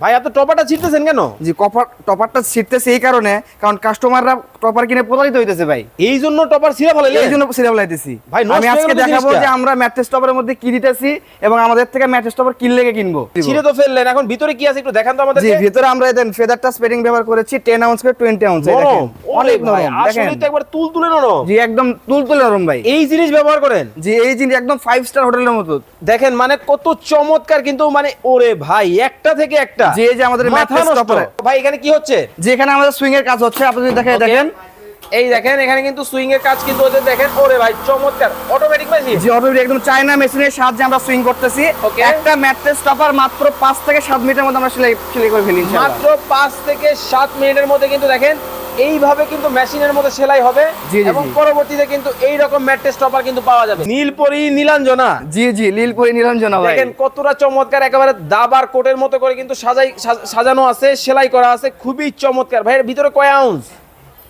ভাই এত টপারটা ছিটতেছেন কেন? জি কপার টপারটা ছিটতেছে এই কারণে কারণ কাস্টমাররা টপার কিনে প্রতারিত হইতেছে ভাই। এই জন্য টপার ছিঁড়ে ফেলে এই জন্য সিরিয়াল লাইতেছি ভাই, আমি আজকে দেখাবো যে আমরা ম্যাট্রেস টপারের মধ্যে কি দিতেছি এবং আমাদের থেকে ম্যাট্রেস টপার কিনলে কিনবো? ছিঁড়ে তো ফেললেন এখন ভিতরে কি আছে একটু দেখান তো আমাদের জি ভিতরে আমরা দেন ফেদারটা স্পেডিং ব্যবহার করেছি 10 আউন্স করে 20 আউন্স নরম। অনেক নরম দেখেন। আসলে তো একবার তুল তুলে নরম। জি একদম তুলতুলে নরম ভাই। এই জিনিস ব্যবহার করেন? জি এই জিনিস একদম ফাইভ স্টার হোটেলের মতো। দেখেন মানে কত চমৎকার কিন্তু মানে ওরে ভাই একটা থেকে একটা। যে এই যে আমাদের topper এ। ভাই এখানে কি হচ্ছে? যেখানে আমাদের সুইং এর কাজ হচ্ছে আপনি যদি দেখেন দেখেন। এই দেখেন এখানে কিন্তু সুইং এর কাজ কিন্তু ওদের দেখেন। ওরে ভাই চমৎকার। অটোমেটিক মেশিন জি অটোমেটিক একদম চায়না মেশিনের সাহায্যে আমরা সুইং করতেছি। একটা ম্যাট্রেস টপার মাত্র 5 থেকে 7 মিনিটের মধ্যে আমরা সেলাই সেলাই করে ফেলি ইনশাআল্লাহ। মাত্র পাঁচ থেকে সাত মিনিটের মধ্যে কিন্তু দেখেন এইভাবে কিন্তু মেশিনের মধ্যে সেলাই হবে এবং পরবর্তীতে কিন্তু এই রকম ম্যাট্রেস টপার কিন্তু পাওয়া যাবে। নীলপরি নীলাঞ্জনা। জি জি লীলপুরি নিরঞ্জনা ভাই। দেখেন কতটা চমৎকার একেবারে দাবার কোটের মতো করে কিন্তু সাজাই সাজানো আছে সেলাই করা আছে খুবই চমৎকার। ভাই এর ভিতরে কয় আউন্স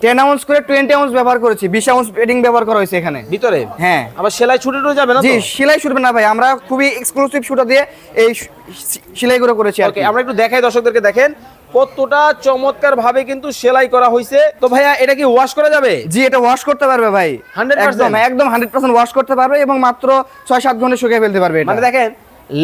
10 আউন্স করে 20 আউন্স ব্যবহার করেছি 20 আউন্স পেডিং ব্যবহার করা হয়েছে এখানে। ভিতরে? হ্যাঁ। আবার সেলাই ছুটে যাবে না জি সেলাই শুটবে না ভাই আমরা খুবই এক্সক্লুসিভ সুতা দিয়ে এই সেলাই করে করেছি আর কি। আমরা একটু দেখাই দর্শকদেরকে দেখেন। কতটা চমৎকার ভাবে কিন্তু সেলাই করা হয়েছে তো ভাইয়া এটা কি ওয়াশ করা যাবে? জি এটা ওয়াশ করতে পারবে ভাই। 100% একদম হান্ড্রেড পার্সেন্ট ওয়াশ করতে পারবে এবং মাত্র 6 7 ঘণ্টা শুকিয়ে ফেলতে পারবে এটা। মানে দেখেন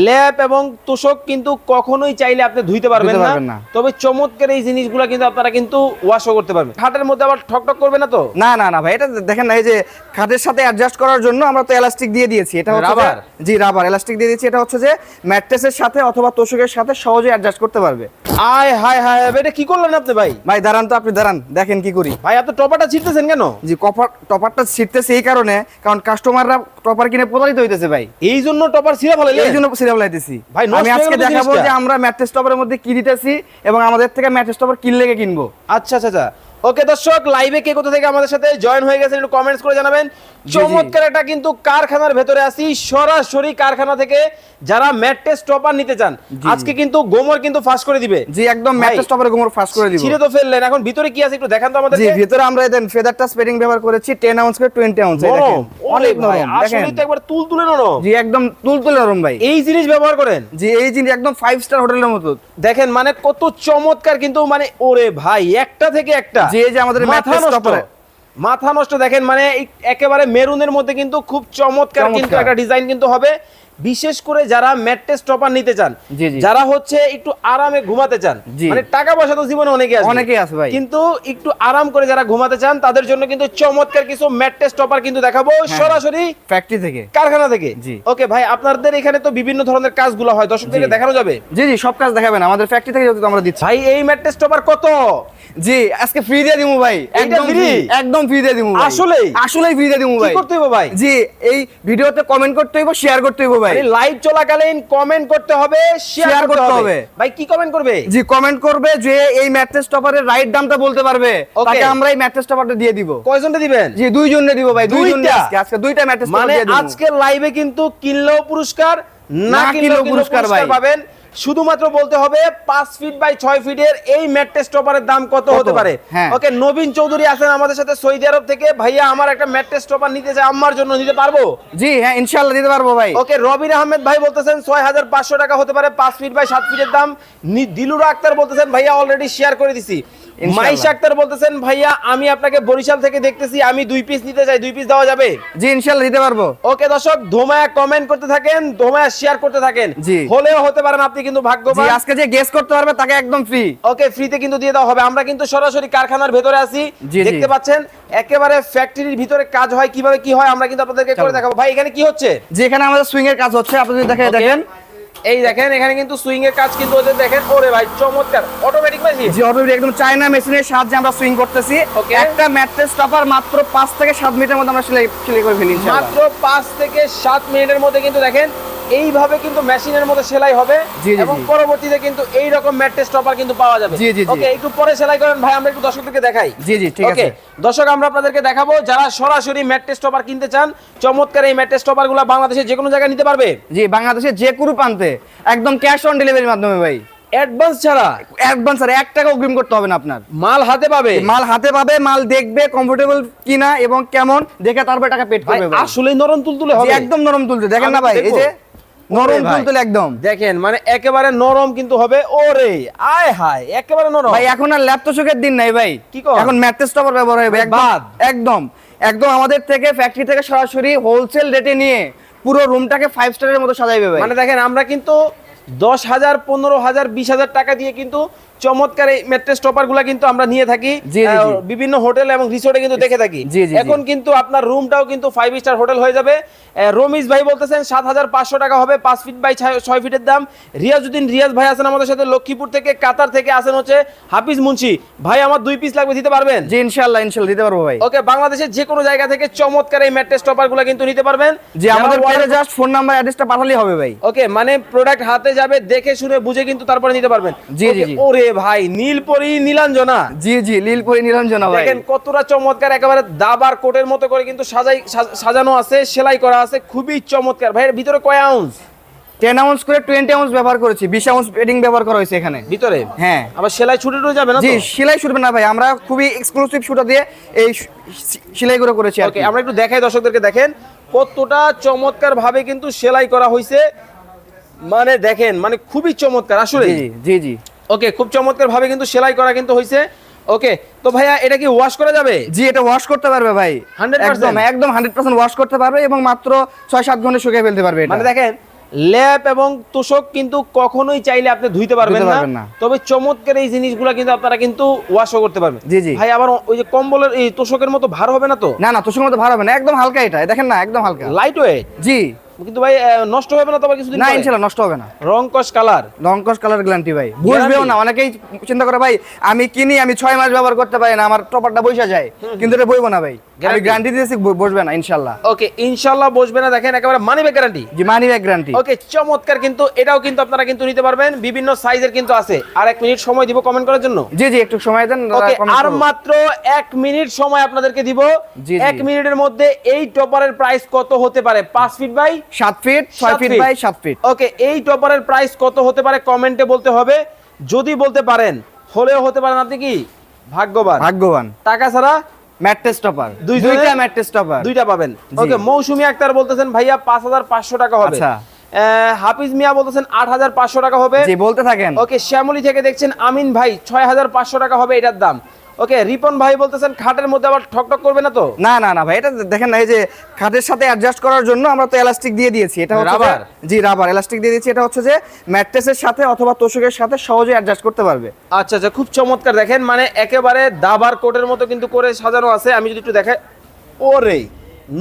ল্যাপ এবং তোষক কিন্তু কখনোই চাইলে আপনি ধুইতে পারবেন না। তবে চমৎকার এই জিনিসগুলো কিন্তু আপনারা কিন্তু ওয়াশও করতে পারবেন। খাটের মধ্যে আবার ঠকঠক করবে না তো? না না না ভাই এটা দেখেন না এই যে খাটের সাথে অ্যাডজাস্ট করার জন্য আমরা তো এলাস্টিক দিয়ে দিয়েছি। এটা হচ্ছে রাবার? জি রাবার এলাস্টিক দিয়ে দিয়েছি। এটা হচ্ছে যে ম্যাট্রেসের সাথে অথবা তোষকের সাথে সহজে অ্যাডজাস্ট করতে পারবে। আয় হায় হায় এটা কি করলেন আপনি ভাই? ভাই দাঁড়ান তো আপনি দাঁড়ান দেখেন কি করি। ভাই এত টপারটা ছিটতেছেন কেন? জি কপার টপারটা ছিটতেছে এই কারণে কারণ কাস্টমাররা টপার কিনে প্রতারিত হইতেছে ভাই। এই জন্য টপার ছিঁড়ে ফেলে এই জন্য সিরিয়াল লাইতেছি আমি আজকে দেখাবো যে আমরা ম্যাট্রেস টপারের মধ্যে কি দিতেছি এবং আমাদের থেকে ম্যাট্রেস টপার কিনলে কিনবো। আচ্ছা আচ্ছা আচ্ছা। ওকে দর্শক লাইভে কে কোথা থেকে আমাদের সাথে জয়েন হয়ে গেছেন একটু কমেন্টস করে জানাবেন। চমৎকার একটা কিন্তু কারখানার ভেতরে আছি সরাসরি কারখানা থেকে যারা ম্যাট্রেস টপার নিতে চান আজকে কিন্তু গোমর কিন্তু ফাঁস করে দিবে। জি একদম ম্যাট্রেস টপারে গোমর ফাস্ট করে দিব। ছিঁড়ে তো ফেললেন এখন ভিতরে কি আছে একটু দেখান তো আমাদের জি ভিতরে আমরা দেন ফেদারটা স্পেডিং ব্যবহার করেছি 10 আউন্স করে 20 আউন্স নরম অনেক ভাই নরম আসলে তো একবার তুল তুলে নরম। জি একদম তুলতুলে নরম ভাই। এই জিনিস ব্যবহার করেন। জি এই জিনিস একদম ফাইভ স্টার হোটেলের মতো। দেখেন মানে কত চমৎকার কিন্তু মানে ওরে ভাই একটা থেকে একটা। যে এই যে আমাদের মাথা নষ্ট। মাথা নষ্ট দেখেন মানে একেবারে মেরুনের মধ্যে কিন্তু খুব চমৎকার। কিন্তু একটা ডিজাইন কিন্তু হবে। বিশেষ করে যারা ম্যাট্রেস টপার নিতে চান। যারা হচ্ছে একটু আরামে ঘুমাতে চান মানে টাকা পয়সা তো জীবনে অনেকে আছে অনেকেই আছে ভাই। কিন্তু একটু আরাম করে যারা ঘুমাতে চান তাদের জন্য কিন্তু চমৎকার কিছু ম্যাট্রেস টপার কিন্তু দেখাবো সরাসরি ফ্যাক্টরি থেকে। কারখানা থেকে। ওকে ভাই আপনাদের এখানে তো বিভিন্ন ধরনের কাজগুলো হয় দর্শকদেরকে। দেখানো যাবে। জি জি সব কাজ দেখাবেন। আমাদের ফ্যাক্টরি থেকে যেহেতু আমরা দিচ্ছি। ভাই এই ম্যাট্রেস টপার কত? জি আজকে ফ্রি দিয়ে দিমু ভাই। একদম ফ্রি একদম ফ্রি দিয়ে দিমু ভাই। আসলেই? আসলেই ফ্রি দিয়ে দিমু কি ভাই। করতে হবে ভাই? জি এই ভিডিওতে কমেন্ট করতে হইব শেয়ার করতে হইব ভাই। লাইভ চলাকালীন কমেন্ট করতে হবে শেয়ার করতে হবে। ভাই কি কমেন্ট করবে? জি কমেন্ট করবে যে এই ম্যাট্রেস টপারের রাইট দামটা বলতে পারবে. তাকে আমরা এই ম্যাট্রেস টপারটা দিয়ে দিব। কয়জনটা দিবেন? জি দুইজনে দিব ভাই দুইজনে দুইটা? আজকে আজকে দুইটা ম্যাট্রেস মানে আজকে লাইভে কিন্তু কিনলেও পুরস্কার না কিনলেও পুরস্কার ভাই। পাবেন। শুধুমাত্র বলতে হবে পাঁচ ফিট বাই ছয় ফিটের এই ম্যাট্রেস টপারের দাম কত? হতে পারে হ্যাঁ। ওকে নবীন চৌধুরী আছেন আমাদের সাথে সৌদি আরব থেকে ভাইয়া আমার একটা ম্যাট্রেস টপার নিতে চাই আমার জন্য নিতে পারব জি হ্যাঁ ইনশাল্লাহ দিতে পারব ভাই ওকে রবিন আহমেদ ভাই বলতেছেন ছয় হাজার পাঁচশো টাকা হতে পারে পাঁচ ফিট বাই সাত ফিটের দাম দিলুর আক্তার বলতেছেন ভাইয়া অলরেডি শেয়ার করে দিছি। মাইশা আক্তার বলতেছেন ভাইয়া আমি আপনাকে বরিশাল থেকে দেখতেছি আমি দুই পিস নিতে চাই দুই পিস দেওয়া যাবে? জি ইনশাআল্লাহ দিতে পারব। ওকে দর্শক ধোমায়া কমেন্ট করতে থাকেন ধোমায়া শেয়ার করতে থাকেন। জি। হলেও হতে পারেন আপনি কিন্তু ভাগ্যবান। আজকে যে গেস করতে পারবে তাকে একদম ফ্রি ওকে ফ্রিতে কিন্তু দিয়ে দেওয়া হবে। আমরা কিন্তু সরাসরি কারখানার ভেতরে আছি। দেখতে পাচ্ছেন একেবারে ফ্যাক্টরির ভিতরে কাজ হয় কীভাবে কি হয় আমরা কিন্তু আপনাদেরকে করে দেখাবো। ভাই এখানে কি হচ্ছে? যেখানে আমাদের সুইং এর কাজ হচ্ছে আপনি দেখে দেখেন এই দেখেন এখানে কিন্তু সুইং এর কাজ কিন্তু ওদের দেখেন। ওরে ভাই চমৎকার। অটোমেটিক একদম চায়না মেশিনের সাহায্যে আমরা সুইং করতেছি। একটা ম্যাট্রেস টপার মাত্র 5 থেকে 7 মিনিটের মধ্যে আমরা সেলাই সেলাই করে ফেলি মাত্র পাঁচ থেকে সাত মিনিটের মধ্যে কিন্তু দেখেন এইভাবে কিন্তু মেশিনের মধ্যে সেলাই হবে এবং পরবর্তীতে কিন্তু এই রকম ম্যাট্রেস টপার কিন্তু পাওয়া যাবে। ওকে একটু পরে সেলাই করেন ভাই আমরা একটু দর্শকদেরকে দেখাই। জি, জি, ঠিক আছে। দর্শক আমরা আপনাদেরকে দেখাবো যারা সরাসরি ম্যাট্রেস টপার কিনতে চান চমৎকার এই ম্যাট্রেস টপারগুলো বাংলাদেশের যে কোনো জায়গায় নিতে পারবে? জি বাংলাদেশের যে কোনো প্রান্তে। একদম ক্যাশ অন ডেলিভারির মাধ্যমে ভাই। অ্যাডভান্স ছাড়া। অ্যাডভান্স আর 1 টাকা অগ্রিম করতে হবে না আপনার। মাল হাতে পাবে। মাল হাতে পাবে মাল দেখবে কমফোর্টেবল কিনা এবং কেমন দেখে তারপর টাকা পেড ভাই করবে আসলে নরম তুলতুলে হবে। একদম নরম তুলতে দেখেন না ভাই এই যে নরম তুলতুলে একদম। দেখেন মানে একেবারে নরম কিন্তু হবে। ওরে আয় হায় একেবারে নরম। ভাই এখন আর ল্যাপ তোষকের দিন নাই ভাই। কি কর? এখন ম্যাট্রেস টপার ব্যবহার হবে একদম। একদম একদম আমাদের থেকে ফ্যাক্টরি থেকে সরাসরি হোলসেল রেটে নিয়ে পুরো রুমটাকে ফাইভ স্টারের মতো সাজাইবে ভাই। মানে দেখেন আমরা কিন্তু দশ হাজার পনেরো হাজার বিশ হাজার টাকা দিয়ে কিন্তু চমৎকার এই ম্যাট্রেস টপারগুলা কিন্তু আমরা নিয়ে থাকি। বিভিন্ন হোটেল এবং রিসোর্টে কিন্তু দেখে থাকি। এখন কিন্তু আপনার রুমটাও কিন্তু ফাইভ স্টার হোটেল হয়ে যাবে। রমিজ ভাই বলতেছেন সাত হাজার পাঁচশো টাকা হবে পাঁচ ফিট বাই ছয়- ফিটের দাম। রিয়াজউদ্দিন রিয়াজ ভাই আছেন আমাদের সাথে লক্ষ্মীপুর থেকে কাতার থেকে আসেন হচ্ছে হাফিজ মুন্সি। ভাই আমার দুই পিস লাগবে দিতে পারবেন? জি ইনশাল্লাহ ইনশাল্লাহ দিতে পারব ভাই। ওকে বাংলাদেশের যে কোনো জায়গা থেকে চমৎকার এই ম্যাট্রেস টপারগুলা কিন্তু নিতে পারবেন। যে আমাদের পেজে জাস্ট ফোন নাম্বার অ্যাড্রেসটা পাঠালেই হবে ভাই। ওকে মানে প্রোডাক্ট হাতে যাবে দেখে শুনে বুঝে কিন্তু তারপরে নিতে পারবেন। জি, জি, Okay, ভাই নীলপরি নীলাঞ্জনা। জি জি লীলপুরি নিরঞ্জনা ভাই। দেখেন কতটা চমৎকার একেবারে দাবার কোটের মতো করে কিন্তু সাজাই সাজানো আছে সেলাই করা আছে খুবই চমৎকার। ভাই এর ভিতরে কয় আউন্স টেন আউন্স করে টোয়েন্টি আউন্স ব্যবহার করেছি বিশ আউন্স পেডিং ব্যবহার করা হয়েছে এখানে। ভিতরে? হ্যাঁ। আবার সেলাই ছুটে যাবে না জি সেলাই শুরু না ভাই আমরা খুবই এক্সক্লুসিভ সুতা দিয়ে এই সেলাই করে করেছি ওকে আমরা একটু দেখাই দর্শকদেরকে দেখেন কতটা চমৎকার ভাবে কিন্তু সেলাই করা হয়েছে মানে দেখেন মানে খুবই চমৎকার আসলে জি জি। ওকে খুব চমৎকার ভাবে কিন্তু সেলাই করা কিন্তু হয়েছে ওকে তো ভাইয়া এটা কি ওয়াশ করা যাবে? জি এটা ওয়াশ করতে পারবে ভাই। 100% একদম একদম হান্ড্রেড পার্সেন্ট ওয়াশ করতে পারবে এবং মাত্র ছয় সাত ঘণ্টা শুকিয়ে ফেলতে পারবে এটা। মানে দেখেন ল্যাপ এবং তোষক কিন্তু কখনোই চাইলে আপনি ধুইতে পারবেন না। তবে চমৎকার এই জিনিসগুলো কিন্তু আপনারা কিন্তু ওয়াশও করতে পারবেন। জি, জি। ভাই আবার ওই যে কম্বলের এই তোষকের মতো ভার হবে না তো? না না তোষের মতো ভার হবে না। একদম হালকা এটা। দেখেন না একদম হালকা। Light weight ji. কিন্তু ভাই নষ্ট হবে না তো আবার কিছুদিন না পরে? ইনশাল্লাহ নষ্ট হবে না। রং কস কালার। লঙ্কস কালার গ্যারান্টি ভাই। বুঝবেও না অনেকেই চিন্তা করে ভাই আমি কিনি আমি ছয় মাস ব্যবহার করতে পারি না আমার টপারটা বসে যায়। কিন্তু এটা বইবো না ভাই। আমি গ্যারান্টি? দিয়েছি বসবে না ইনশাল্লাহ। ওকে ইনশাআল্লাহ বসবে না দেখেন একেবারে money back guarantee ji money back guarantee okay চমৎকার কিন্তু এটাও কিন্তু আপনারা কিন্তু নিতে পারবেন বিভিন্ন সাইজের কিন্তু আছে। আর এক মিনিট সময় দিব কমেন্ট করার জন্য? জি জি একটু সময় দেন ওকে আর মাত্র এক মিনিট সময় আপনাদেরকে দিব। জি, জি। এক মিনিটের মধ্যে এই টপারের প্রাইস কত হতে পারে? পাঁচ ফিট বাই সাত ফিট ছয় সাত ফিট বাই সাত ফিট ওকে এই টপারের প্রাইস কত হতে পারে? কমেন্টে বলতে হবে। যদি বলতে পারেন হলেও হতে পারেন আপনি কি? ভাগ্যবান। ভাগ্যবান। টাকা ছাড়া ম্যাট্রেস টপার দুইটা ম্যাট্রেস টপার দুইটা পাবেন। ওকে মৌসুমী আক্তার বলতেছেন ভাইয়া পাঁচ হাজার পাঁচশো টাকা হবে। আচ্ছা। হাফিজ মিয়া বলতেছেন আট হাজার পাঁচশো টাকা হবে। জি বলতে থাকেন। ওকে শ্যামলী থেকে দেখছেন আমিন ভাই ছয় হাজার পাঁচশো টাকা হবে। এটার দাম। ওকে রিপন ভাই বলতেছেন খাটের মধ্যে আবার ঠকঠক করবে না তো? না না না ভাই এটা দেখেন না এই যে খাটের সাথে অ্যাডজাস্ট করার জন্য আমরা তো এলাস্টিক দিয়ে দিয়েছি। এটা হচ্ছে রাবার? জি রাবার এলাস্টিক দিয়ে দিয়েছি। এটা হচ্ছে যে ম্যাট্রেসের সাথে অথবা তোষকের সাথে সহজে অ্যাডজাস্ট করতে পারবে। আচ্ছা আচ্ছা খুব চমৎকার। দেখেন মানে একেবারে দাবার কোটের মতো কিন্তু করে সাজানো আছে। আমি যদি একটু দেখাই ওরে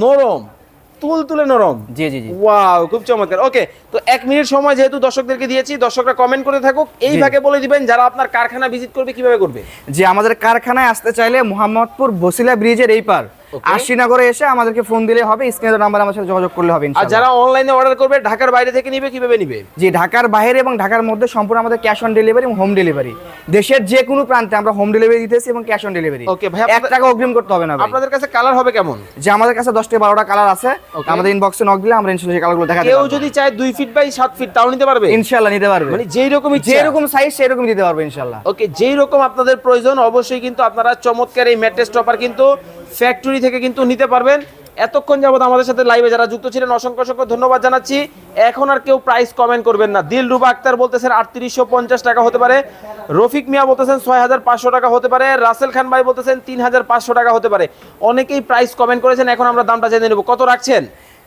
নরম। তুল তুলে নরম। জি জি জি। ওয়াও খুব চমৎকার। ওকে তো এক মিনিট সময় যেহেতু দর্শকদেরকে দিয়েছি দর্শকরা কমেন্ট করে থাকুক। এই ভাগে বলে দিবেন যারা আপনার কারখানা ভিজিট করবে কীভাবে করবে? যে আমাদের কারখানায় আসতে চাইলে মোহাম্মদপুর বসিলা ব্রিজের এই পার. আশিনগরে এসে আমাদেরকে ফোন দিলে হবে স্ক্রিনের নাম্বার আমার সাথে যোগাযোগ করলে হবে আর যারা অনলাইনে অর্ডার করবে ঢাকার বাইরে থেকে নিবে কীভাবে নিবে? জি ঢাকার বাইরে এবং ঢাকার মধ্যে সম্পূর্ণ আমাদের ক্যাশ অন ডেলিভারি এবং হোম ডেলিভারি দেশের যে কোনো প্রান্তে আমরা হোম ডেলিভারি দিতেছি এবং ক্যাশ অন ডেলিভারি ওকে ভাই, এক টাকা অগ্রিম করতে হবে না আপনাদের কাছে কালার হবে কেমন? যে আমাদের কাছে দশটা বারোটা কালার আছে আমাদের ইনবক্সে নক দিলে আমরা ইনশাল্লাহ কালারগুলো দেখাতে কেউ যদি চায় দুই ফিট বাই সাত ফিট তাও নিতে পারবে? ইনশাল্লাহ নিতে পারবে। মানে যেই রকম যে রকম সাইজ সেই রকম দিতে পারবে ইনশাল্লাহ ওকে যেই রকম আপনাদের প্রয়োজন অবশ্যই কিন্তু আপনারা চমৎকার এই ম্যাট্রেস টপার কিন্তু ফ্যাক্টরি থেকে কিন্তু নিতে পারবেন। এতক্ষণ যাবত আমাদের সাথে লাইভে যারা যুক্ত ছিলেন অসংখ্য অসংখ্য ধন্যবাদ জানাচ্ছি। এখন আর কেউ প্রাইস কমেন্ট করবেন না। দিল রুবা আক্তার বলতেছেন আটত্রিশশো পঞ্চাশ টাকা হতে পারে। রফিক মিয়া বলতেছেন ছয় হাজার পাঁচশো টাকা হতে পারে। রাসেল খান ভাই বলতেছেন তিন হাজার পাঁচশো টাকা হতে পারে। অনেকেই প্রাইস কমেন্ট করেছেন এখন আমরা দামটা জেনে নেব। কত রাখছেন?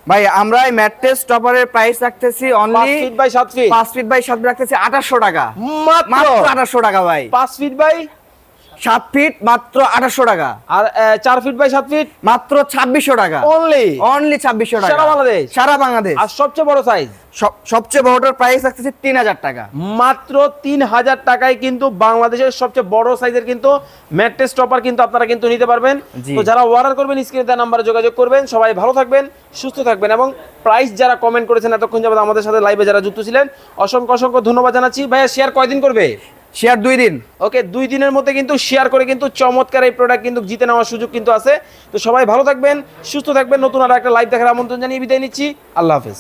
ভাই আমরা এই ম্যাট্রেস টপারের প্রাইস রাখতেছি অনলি ফিট বাই সাত ফিট পাঁচ ফিট বাই সাত রাখতেছি আঠাশশো টাকা। মাত্র? টাকা ভাই। পাঁচ ফিট বাই সাত ফিট মাত্র আঠাশশো টাকা। আর চার ফিট বাই সাত ফিট মাত্র ছাব্বিশশো টাকা। অনলি অনলি ছাব্বিশশো টাকা। সারা বাংলাদেশ? সারা বাংলাদেশ। আর সবচেয়ে বড় সাইজ সব- সবচেয়ে বড়টার প্রাইস রাখতেছি তিন হাজার টাকা। মাত্র তিন হাজার টাকায় কিন্তু বাংলাদেশের সবচেয়ে বড় সাইজের কিন্তু ম্যাট্রেস টপার কিন্তু আপনারা কিন্তু নিতে পারবেন। তো যারা অর্ডার করবেন স্ক্রিনে দেওয়া নাম্বারে যোগাযোগ করবেন সবাই ভালো থাকবেন সুস্থ থাকবেন এবং প্রাইস যারা কমেন্ট করেছেন এতক্ষণ যাবত আমাদের সাথে লাইভে যারা যুক্ত ছিলেন অসংখ্য অসংখ্য ধন্যবাদ জানাচ্ছি। ভাইয়া শেয়ার কয়দিন করবে? শেয়ার দুই দিন। ওকে, দুই দিনের মধ্যে কিন্তু শেয়ার করে কিন্তু চমৎকার এই প্রোডাক্ট কিন্তু জিতে নেওয়ার সুযোগ কিন্তু আছে। তো সবাই ভালো থাকবেন, সুস্থ থাকবেন। নতুন আর একটা লাইভ দেখার আমন্ত্রণ জানিয়ে বিদায় নিচ্ছি। আল্লাহ হাফেজ।